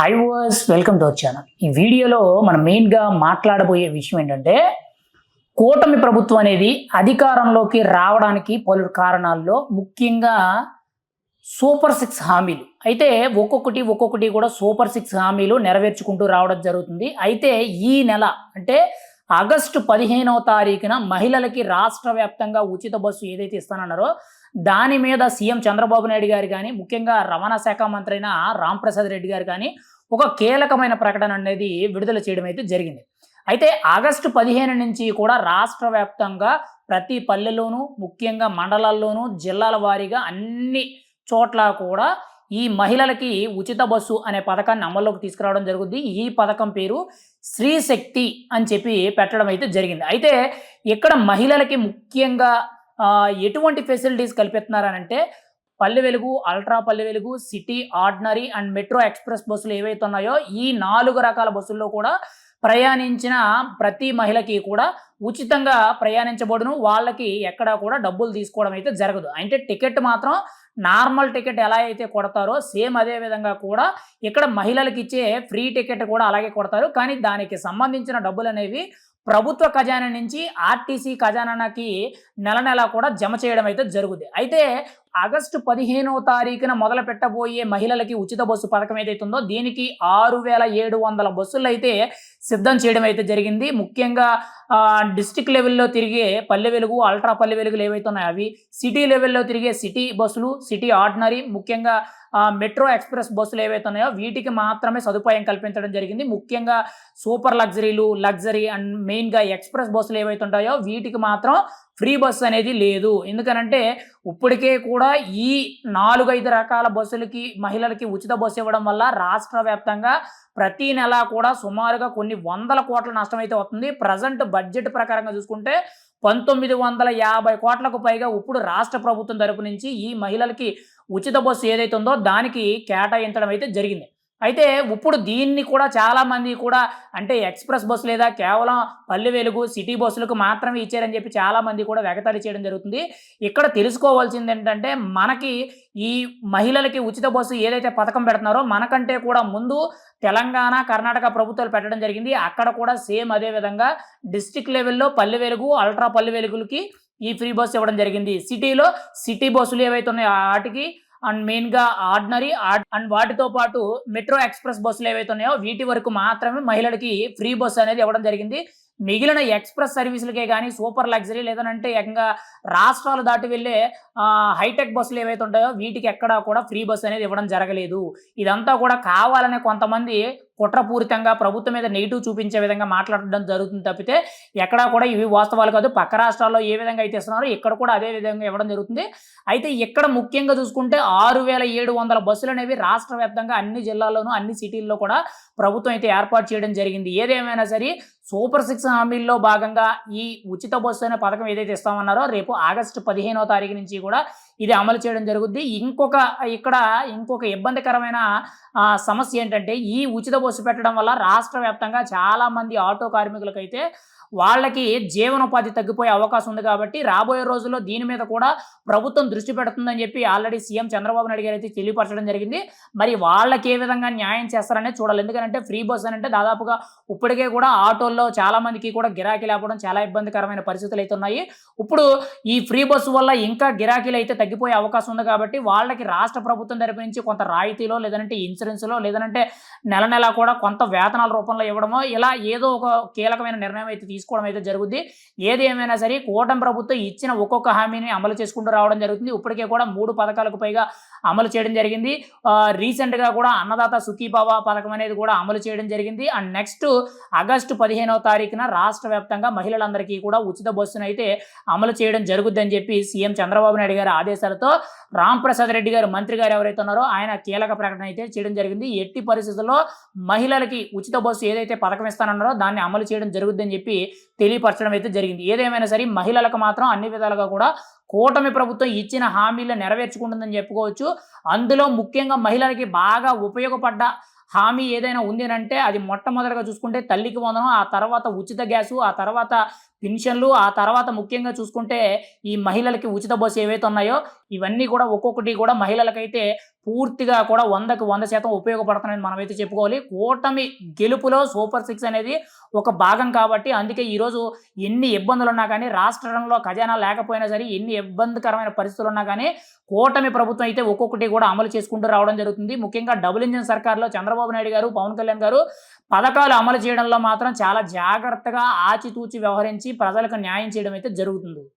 High వర్స్ welcome to our channel ఈ వీడియోలో మనం మెయిన్గా మాట్లాడబోయే విషయం ఏంటంటే కూటమి ప్రభుత్వం అనేది అధికారంలోకి రావడానికి పలు కారణాల్లో ముఖ్యంగా సూపర్ సిక్స్ హామీలు. అయితే ఒక్కొక్కటి ఒక్కొక్కటి కూడా సూపర్ సిక్స్ హామీలు నెరవేర్చుకుంటూ రావడం జరుగుతుంది. అయితే ఈ నెల అంటే ఆగస్టు పదిహేనవ తారీఖున మహిళలకి రాష్ట్ర వ్యాప్తంగా ఉచిత బస్సు ఏదైతే ఇస్తానన్నారో దాని మీద సీఎం చంద్రబాబు నాయుడు గారు కానీ ముఖ్యంగా రవాణా శాఖ మంత్రి అయిన రాంప్రసాద్ రెడ్డి గారు కానీ ఒక కీలకమైన ప్రకటన అనేది విడుదల చేయడం అయితే జరిగింది. అయితే ఆగస్టు పదిహేను నుంచి కూడా రాష్ట్ర వ్యాప్తంగా ప్రతి పల్లెలోనూ ముఖ్యంగా మండలాల్లోనూ జిల్లాల వారీగా అన్ని చోట్ల కూడా ఈ మహిళలకి ఉచిత బస్సు అనే పథకాన్ని అమల్లోకి తీసుకురావడం జరుగుద్ది. ఈ పథకం పేరు స్త్రీ శక్తి అని చెప్పి పెట్టడం అయితే జరిగింది. అయితే ఇక్కడ మహిళలకి ముఖ్యంగా ఎటువంటి ఫెసిలిటీస్ కల్పిస్తున్నారనంటే పల్లె Velugu ultra Palle Velugu city ordinary and metro express బస్సులు ఏవైతే ఉన్నాయో ఈ నాలుగు రకాల బస్సుల్లో కూడా ప్రయాణించిన ప్రతి మహిళకి కూడా ఉచితంగా ప్రయాణించబడును. వాళ్ళకి ఎక్కడా కూడా డబ్బులు తీసుకోవడం అయితే జరగదు. అంటే టికెట్ మాత్రం నార్మల్ టికెట్ ఎలా అయితే కొడతారో సేమ్ అదే విధంగా కూడా ఇక్కడ మహిళలకు ఇచ్చే ఫ్రీ టికెట్ కూడా అలాగే కొడతారు. కానీ దానికి సంబంధించిన డబ్బులు అనేవి ప్రభుత్వ ఖజానా నుంచి ఆర్టీసీ ఖజానాకి నెల నెల కూడా జమ చేయడం అయితే జరుగుతుంది అయితే ఆగస్టు పదిహేనవ తారీఖున మొదలు పెట్టబోయే మహిళలకి ఉచిత బస్సు పథకం ఏదైతే ఉందో దీనికి ఆరు వేల ఏడు వందల బస్సులు అయితే సిద్ధం చేయడం అయితే జరిగింది. ముఖ్యంగా డిస్టిక్ లెవెల్లో తిరిగే పల్లె వెలుగు అల్ట్రా పల్లె వెలుగులు ఏవైతే ఉన్నాయో అవి సిటీ లెవెల్లో తిరిగే సిటీ బస్సులు సిటీ ఆర్డినరీ ముఖ్యంగా మెట్రో ఎక్స్ప్రెస్ బస్సులు ఏవైతే ఉన్నాయో వీటికి మాత్రమే సదుపాయం కల్పించడం జరిగింది. ముఖ్యంగా సూపర్ లగ్జరీలు లగ్జరీ అండ్ మెయిన్గా ఎక్స్ప్రెస్ బస్సులు ఏవైతే ఉంటాయో వీటికి మాత్రం ఫ్రీ బస్సు అనేది లేదు. ఎందుకనంటే ఇప్పటికే కూడా కూడా ఈ నాలుగైదు రకాల బస్సులకి మహిళలకి ఉచిత బస్సు ఇవ్వడం వల్ల రాష్ట్ర వ్యాప్తంగా ప్రతి నెల కూడా సుమారుగా కొన్ని వందల కోట్ల నష్టం అయితే వస్తుంది. ప్రజెంట్ బడ్జెట్ ప్రకారంగా చూసుకుంటే పంతొమ్మిది వందల యాభై కోట్లకు పైగా ఇప్పుడు రాష్ట్ర ప్రభుత్వం తరపు నుంచి ఈ మహిళలకి ఉచిత బస్సు ఏదైతే ఉందో దానికి కేటాయించడం అయితే జరిగింది. అయితే ఇప్పుడు దీన్ని కూడా చాలామంది కూడా అంటే ఎక్స్ప్రెస్ బస్సు లేదా కేవలం పల్లె వెలుగు సిటీ బస్సులకు మాత్రమే ఇచ్చారని చెప్పి చాలా మంది కూడా వెగతాళి చేయడం జరుగుతుంది. ఇక్కడ తెలుసుకోవాల్సింది ఏంటంటే మనకి ఈ మహిళలకి ఉచిత బస్సు ఏదైతే పథకం పెడుతున్నారో మనకంటే కూడా ముందు తెలంగాణ కర్ణాటక ప్రభుత్వాలు పెట్టడం జరిగింది. అక్కడ కూడా సేమ్ అదే విధంగా డిస్టిక్ లెవెల్లో పల్లె వెలుగు అల్ట్రా పల్లె వెలుగులకి ఈ ఫ్రీ బస్సు ఇవ్వడం జరిగింది. సిటీలో సిటీ బస్సులు ఏవైతే ఉన్నాయో వాటికి అండ్ మెయిన్గా ఆర్డినరీ అండ్ వాటితో పాటు మెట్రో ఎక్స్ప్రెస్ బస్సులు ఏవైతే ఉన్నాయో వీటి వరకు మాత్రమే మహిళలకి ఫ్రీ బస్సు అనేది ఇవ్వడం జరిగింది. మిగిలిన ఎక్స్ప్రెస్ సర్వీసులకే కానీ సూపర్ లగ్జరీ లేదనంటే ఏకంగా రాష్ట్రాలు దాటి వెళ్ళే హైటెక్ బస్సులు ఏవైతే ఉంటాయో వీటికి ఎక్కడా కూడా ఫ్రీ బస్సు అనేది ఇవ్వడం జరగలేదు. ఇదంతా కూడా కావాలనే కొంతమంది కుట్రపూరితంగా ప్రభుత్వం మీద నెగిటివ్ చూపించే విధంగా మాట్లాడడం జరుగుతుంది తప్పితే ఎక్కడా కూడా ఇవి వాస్తవాలు కాదు. పక్క రాష్ట్రాల్లో ఏ విధంగా అయితే ఇస్తున్నారో ఇక్కడ కూడా అదే విధంగా ఇవ్వడం జరుగుతుంది. అయితే ఇక్కడ ముఖ్యంగా చూసుకుంటే ఆరు వేల ఏడు వందల బస్సులు అనేవి రాష్ట్ర వ్యాప్తంగా అన్ని జిల్లాల్లోనూ అన్ని సిటీల్లో కూడా ప్రభుత్వం అయితే ఏర్పాటు చేయడం జరిగింది. ఏదేమైనా సరే సూపర్ సిక్స్ హామీల్లో భాగంగా ఈ ఉచిత బస్సు అనే పథకం ఏదైతే ఇస్తామన్నారో రేపు ఆగస్టు పదిహేనవ తారీఖు నుంచి కూడా ఇది అమలు చేయడం జరుగుద్ది. ఇంకొక ఇక్కడ ఇంకొక ఇబ్బందికరమైన సమస్య ఏంటంటే ఈ ఉచిత బస్సు పెట్టడం వల్ల రాష్ట్ర వ్యాప్తంగా చాలామంది ఆటో కార్మికులకైతే వాళ్ళకి జీవనోపాధి తగ్గిపోయే అవకాశం ఉంది కాబట్టి రాబోయే రోజుల్లో దీని మీద కూడా ప్రభుత్వం దృష్టి పెడుతుందని చెప్పి ఆల్రెడీ సీఎం చంద్రబాబు నాయుడు గారు అయితే తెలియపరచడం జరిగింది. మరి వాళ్ళకి ఏ విధంగా న్యాయం చేస్తారనే చూడాలి. ఎందుకంటే ఫ్రీ బస్ అని అంటే దాదాపుగా ఇప్పటికే కూడా ఆటోల్లో చాలా మందికి కూడా గిరాకీ లేకపోవడం చాలా ఇబ్బందికరమైన పరిస్థితులు అయితే ఉన్నాయి. ఇప్పుడు ఈ ఫ్రీ బస్సు వల్ల ఇంకా గిరాకీలు అయితే తగ్గిపోయే అవకాశం ఉంది కాబట్టి వాళ్ళకి రాష్ట్ర ప్రభుత్వం తరపు నుంచి కొంత రాయితీలో లేదంటే ఇన్సూరెన్స్లో లేదంటే నెల నెల కూడా కొంత వేతనాల రూపంలో ఇవ్వడమో ఇలా ఏదో ఒక కీలకమైన నిర్ణయం అయితే తీసుకోవడం అయితే జరుగుద్ది. ఏది ఏమైనా సరే కూటమి ప్రభుత్వం ఇచ్చిన ఒక్కొక్క హామీని అమలు చేసుకుంటూ రావడం జరుగుతుంది. ఇప్పటికే కూడా మూడు పథకాలకు పైగా అమలు చేయడం జరిగింది. రీసెంట్గా కూడా అన్నదాత సుఖీభావ పథకం అనేది కూడా అమలు చేయడం జరిగింది. అండ్ నెక్స్ట్ ఆగస్టు పదిహేనవ తారీఖున రాష్ట్ర వ్యాప్తంగా మహిళలందరికీ కూడా ఉచిత బస్సును అయితే అమలు చేయడం జరుగుద్దని చెప్పి సీఎం చంద్రబాబు నాయుడు గారి ఆదేశాలతో రామ్ ప్రసాద్ రెడ్డి గారు మంత్రి గారు ఎవరైతే ఉన్నారో ఆయన కీలక ప్రకటన అయితే చేయడం జరిగింది. ఎట్టి పరిస్థితుల్లో మహిళలకి ఉచిత బస్సు ఏదైతే పథకం ఇస్తానన్నారో దాన్ని అమలు చేయడం జరుగుద్దని చెప్పి తెలియపరచడం అయితే జరిగింది. ఏదేమైనా సరే మహిళలకు మాత్రం అన్ని విధాలుగా కూడా కూటమి ప్రభుత్వం ఇచ్చిన హామీలు నెరవేర్చుకుంటుందని చెప్పుకోవచ్చు. అందులో ముఖ్యంగా మహిళలకి బాగా ఉపయోగపడ్డ హామీ ఏదైనా ఉంది అని అంటే అది మొట్టమొదటిగా చూసుకుంటే తల్లికి వందనం ఆ తర్వాత ఉచిత గ్యాసు ఆ తర్వాత పెన్షన్లు ఆ తర్వాత ముఖ్యంగా చూసుకుంటే ఈ మహిళలకి ఉచిత బస్సు ఏవైతే ఉన్నాయో ఇవన్నీ కూడా ఒక్కొక్కటి కూడా మహిళలకైతే పూర్తిగా కూడా వందకు వంద శాతం ఉపయోగపడుతున్నాయని మనమైతే చెప్పుకోవాలి. కూటమి గెలుపులో సూపర్ సిక్స్ అనేది ఒక భాగం కాబట్టి అందుకే ఈరోజు ఎన్ని ఇబ్బందులు ఉన్నా కానీ రాష్ట్రంలో ఖజానా లేకపోయినా సరే ఎన్ని ఇబ్బందికరమైన పరిస్థితులు ఉన్నా కానీ కూటమి ప్రభుత్వం అయితే ఒక్కొక్కటి కూడా అమలు చేసుకుంటూ రావడం జరుగుతుంది. ముఖ్యంగా డబుల్ ఇంజిన్ సర్కార్లో చంద్రబాబు నాయుడు గారు పవన్ కళ్యాణ్ గారు పథకాలు అమలు చేయడంలో మాత్రం చాలా జాగ్రత్తగా ఆచితూచి వ్యవహరించి ప్రజలకు న్యాయం చేయడం అయితే జరుగుతుంది.